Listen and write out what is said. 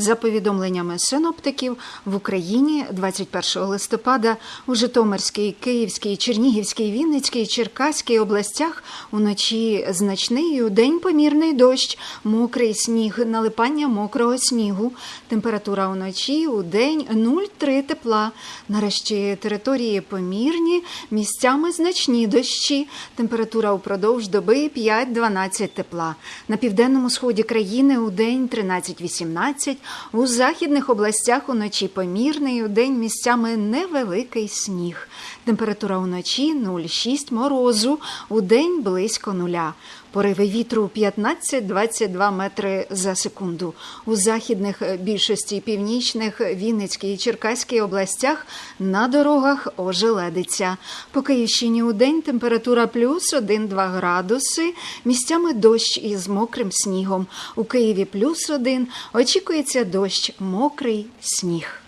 За повідомленнями синоптиків, в Україні 21 листопада у Житомирській, Київській, Чернігівській, Вінницькій, Черкаській областях уночі значний у день помірний дощ, мокрий сніг, налипання мокрого снігу. Температура уночі у день 0,3 тепла. Нарешті території помірні, місцями значні дощі. Температура упродовж доби 5-12 тепла. На південному сході країни у день 13-18, у західних областях уночі помірний, у день місцями невеликий сніг. Температура уночі 0,6 морозу, у день близько нуля. Пориви вітру 15-22 метри за секунду. У західних е, більшості північних Вінницькій і Черкаській областях на дорогах ожеледиться. По Київщині у день температура плюс 1-2 градуси, місцями дощ із мокрим снігом. У Києві плюс 1, очікується дощ, мокрий сніг.